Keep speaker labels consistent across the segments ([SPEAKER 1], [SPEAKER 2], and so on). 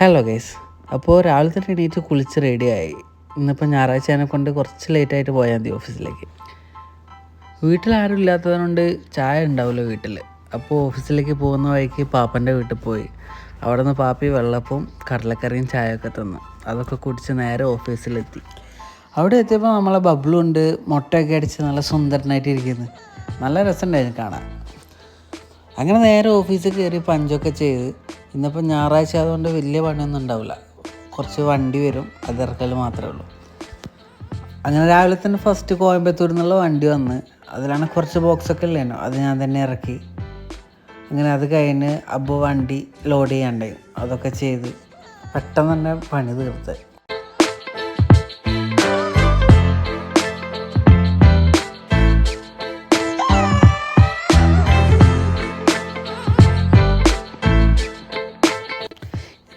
[SPEAKER 1] Hello guys അപ്പോൾ രാവിലെ തന്നെ എണീറ്റ് കുളിച്ച് റെഡിയായി ഇന്നിപ്പോൾ ഞായറാഴ്ച കൊണ്ട് കുറച്ച് ലേറ്റായിട്ട് പോയാൽ മതി ഓഫീസിലേക്ക് വീട്ടിൽ ആരും ഇല്ലാത്തതുകൊണ്ട് ചായ ഉണ്ടാവില്ല വീട്ടിൽ അപ്പോൾ ഓഫീസിലേക്ക് പോകുന്ന വഴിക്ക് പാപ്പന്റെ വീട്ടിൽ പോയി. അവിടെ നിന്ന് പാപ്പി വെള്ളപ്പവും കടലക്കറിയും ചായയൊക്കെ തന്നു. അതൊക്കെ കുടിച്ച് നേരെ ഓഫീസിലെത്തി അവിടെ എത്തിയപ്പോൾ നമ്മളെ ബബ്ലുണ്ട് മുട്ടയൊക്കെ അടിച്ച് നല്ല സുന്ദരനായിട്ട് ഇരിക്കുന്നു. നല്ല രസമുണ്ടായിരുന്നു കാണാൻ. അങ്ങനെ നേരെ ഓഫീസിൽ കയറി പഞ്ചൊക്കെ ചെയ്ത് ഇന്നിപ്പോൾ ഞായറാഴ്ച ആയതുകൊണ്ട് വലിയ പണിയൊന്നും ഉണ്ടാവില്ല. കുറച്ച് വണ്ടി വരും അത് ഇറക്കൽ മാത്രമേ ഉള്ളൂ. അങ്ങനെ രാവിലെ തന്നെ ഫസ്റ്റ് കോയമ്പത്തൂരിൽ നിന്നുള്ള വണ്ടി വന്ന് അതിലാണ് കുറച്ച് ബോക്സൊക്കെ ഇല്ലേനോ അത് ഞാൻ തന്നെ ഇറക്കി. അങ്ങനെ അത് കഴിഞ്ഞ് അപ്പോൾ വണ്ടി ലോഡ് ചെയ്യാണ്ടായി. അതൊക്കെ ചെയ്ത് പെട്ടെന്ന് തന്നെ പണി തീർത്ത്.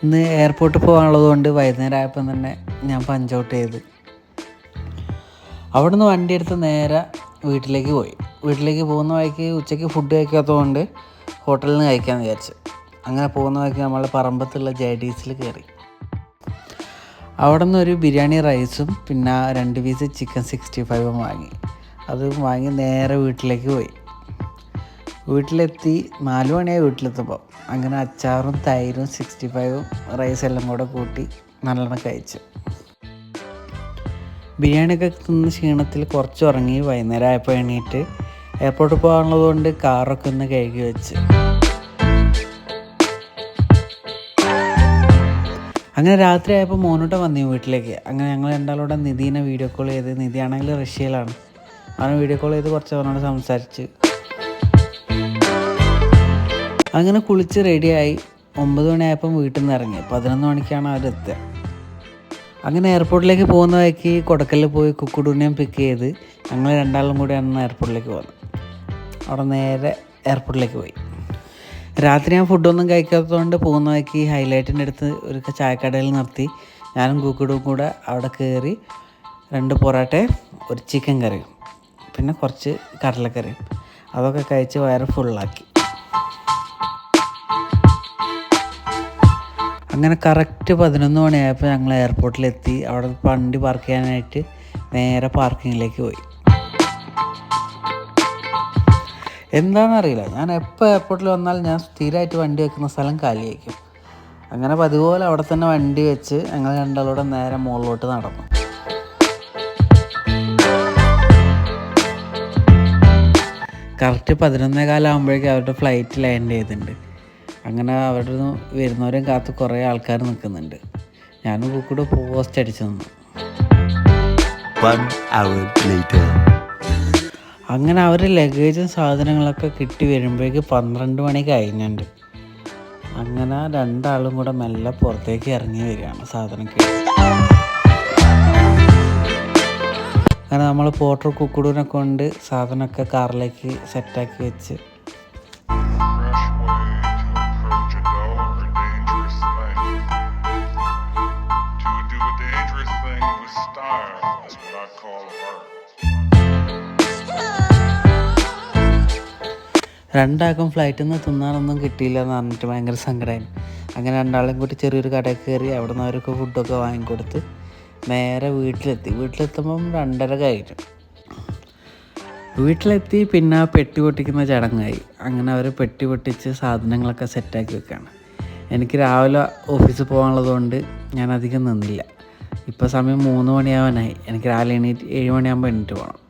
[SPEAKER 1] ഇന്ന് എയർപോർട്ടിൽ പോകാനുള്ളത് കൊണ്ട് വൈകുന്നേരം ആയപ്പം തന്നെ ഞാൻ പഞ്ച് ഔട്ട് ചെയ്ത്. അവിടെ നിന്ന് വണ്ടി എടുത്ത് നേരെ വീട്ടിലേക്ക് പോയി. വീട്ടിലേക്ക് പോകുന്ന വഴിക്ക് ഉച്ചയ്ക്ക് ഫുഡ് കഴിക്കാത്തതുകൊണ്ട് ഹോട്ടലിൽ നിന്ന് കഴിക്കാമെന്ന് വിചാരിച്ചു. അങ്ങനെ പോകുന്ന വഴിക്ക് നമ്മൾ പറമ്പത്തുള്ള ജൈഡീസിൽ കയറി അവിടെ നിന്ന് ഒരു ബിരിയാണി റൈസും പിന്നെ രണ്ട് പീസ് ചിക്കൻ സിക്സ്റ്റി ഫൈവും വാങ്ങി. അത് വാങ്ങി നേരെ വീട്ടിലേക്ക് പോയി. വീട്ടിലെത്തി നാല് മണിയായി വീട്ടിലെത്തുമ്പോൾ അങ്ങനെ അച്ചാറും തൈരും സിക്സ്റ്റി ഫൈവും റൈസ് എല്ലാം കൂടെ കൂട്ടി നല്ലോണം കഴിച്ചു. ബിരിയാണിയൊക്കെ തിന്ന് ക്ഷീണത്തിൽ കുറച്ച് ഉറങ്ങി വൈകുന്നേരം ആയപ്പോൾ എണീറ്റ് എയർപോർട്ടിൽ പോകാനുള്ളത് കൊണ്ട് കാറൊക്കെ ഒന്ന് കഴുകി വെച്ച്. അങ്ങനെ രാത്രി ആയപ്പോൾ മോനോട്ട് വന്നു വീട്ടിലേക്ക്. അങ്ങനെ ഞങ്ങൾ രണ്ടാളോടെ നിധീനെ വീഡിയോ കോൾ ചെയ്ത് നിധിയാണെങ്കിൽ റഷ്യയിലാണ്. അവനെ വീഡിയോ കോൾ ചെയ്ത് കുറച്ച് അവനോട് സംസാരിച്ച്. അങ്ങനെ കുളിച്ച് റെഡിയായി ഒമ്പത് മണിയായപ്പം വീട്ടിൽ നിന്ന് ഇറങ്ങി. പതിനൊന്ന് മണിക്കാണ് അവരെത്തുക അങ്ങനെ എയർപോർട്ടിലേക്ക് പോകുന്ന വഴിക്ക് കൊടക്കല്ലിൽ പോയി കുക്കുടൂനെയും പിക്ക് ചെയ്ത് ഞങ്ങൾ രണ്ടാളും കൂടിയാണ് എയർപോർട്ടിലേക്ക് പോകുന്നത്. അവിടെ നേരെ എയർപോർട്ടിലേക്ക് പോയി. രാത്രി ഞാൻ ഫുഡൊന്നും കഴിക്കാത്തതുകൊണ്ട് പോകുന്ന വഴിക്ക് ഹൈലൈറ്റിന്റെ അടുത്ത് ഒരു ചായക്കടയിൽ നിർത്തി. ഞാനും കുക്കുടും കൂടെ അവിടെ കയറി രണ്ട് പൊറോട്ടയും ഒരു ചിക്കൻ കറിയും പിന്നെ കുറച്ച് കടലക്കറിയും. അതൊക്കെ കഴിച്ച് വയറ് ഫുള്ളാക്കി അങ്ങനെ കറക്റ്റ് പതിനൊന്ന് മണിയായപ്പോൾ ഞങ്ങൾ എയർപോർട്ടിലെത്തി അവിടെ വണ്ടി പാർക്ക് ചെയ്യാനായിട്ട് നേരെ പാർക്കിങ്ങിലേക്ക് പോയി. എന്താണെന്നറിയില്ല ഞാൻ എപ്പോൾ എയർപോർട്ടിൽ വന്നാൽ ഞാൻ സ്ഥിരമായിട്ട് വണ്ടി വെക്കുന്ന സ്ഥലം കാലിയായിരിക്കും. അങ്ങനെ പതിപോലെ അവിടെ തന്നെ വണ്ടി വെച്ച് ഞങ്ങൾ രണ്ടാളൂടെ നേരെ മുകളിലോട്ട് നടന്നു. കറക്റ്റ് പതിനൊന്നേ കാലമാകുമ്പോഴേക്കും അവരുടെ ഫ്ലൈറ്റ് ലാൻഡ് ചെയ്തിട്ടുണ്ട്. അങ്ങനെ അവിടെ നിന്ന് വരുന്നവരെയും കാത്ത് കുറേ ആൾക്കാർ നിൽക്കുന്നുണ്ട്. ഞാനും കൂടെ പോസ്റ്റ് അടിച്ചു നിന്നു.
[SPEAKER 2] One hour later.
[SPEAKER 1] അങ്ങനെ അവർ ലഗേജും സാധനങ്ങളൊക്കെ കിട്ടി വരുമ്പോഴേക്ക് പന്ത്രണ്ട് മണി കഴിഞ്ഞുണ്ട് അങ്ങനെ രണ്ടാളും കൂടെ മെല്ലെ പുറത്തേക്ക് ഇറങ്ങി വരികയാണ് സാധനം കിട്ടി അങ്ങനെ നമ്മൾ പോട്ടർ കുക്കുടൂനെ കൊണ്ട് സാധനമൊക്കെ കാറിലേക്ക് സെറ്റാക്കി വെച്ച് രണ്ടാൾക്കും ഫ്ലൈറ്റിൽ നിന്ന് തിന്നാനൊന്നും കിട്ടിയില്ല എന്ന് പറഞ്ഞിട്ട് ഭയങ്കര സങ്കടമായി അങ്ങനെ രണ്ടാളും കൂടി ചെറിയൊരു കടയിൽ കയറി അവിടെ നിന്ന് അവർക്ക് ഫുഡൊക്കെ വാങ്ങിക്കൊടുത്ത് നേരെ വീട്ടിലെത്തി. വീട്ടിലെത്തുമ്പം രണ്ടര കഴിഞ്ഞു. വീട്ടിലെത്തി പിന്നെ പെട്ടി പൊട്ടിക്കുന്ന ചടങ്ങായി. അങ്ങനെ അവർ പെട്ടി പൊട്ടിച്ച് സാധനങ്ങളൊക്കെ സെറ്റാക്കി വെക്കുകയാണ് എനിക്ക് രാവിലെ ഓഫീസിൽ പോകാനുള്ളതുകൊണ്ട് ഞാൻ അധികം നിന്നില്ല. ഇപ്പോൾ സമയം മൂന്ന് മണിയാവാനായി. എനിക്ക് രാവിലെ എണീറ്റ് ഏഴ് മണിയാകുമ്പോൾ എണീറ്റ് പോകണം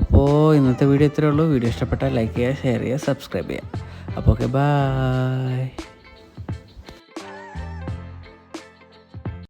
[SPEAKER 1] അപ്പോൾ ഇന്നത്തെ വീഡിയോ ഇത്രയേ ഉള്ളൂ. വീഡിയോ ഇഷ്ടപ്പെട്ടാൽ ലൈക്ക് ചെയ്യുക ഷെയർ ചെയ്യുക സബ്സ്ക്രൈബ് ചെയ്യുക. അപ്പോൾ ഓക്കെ ബായ്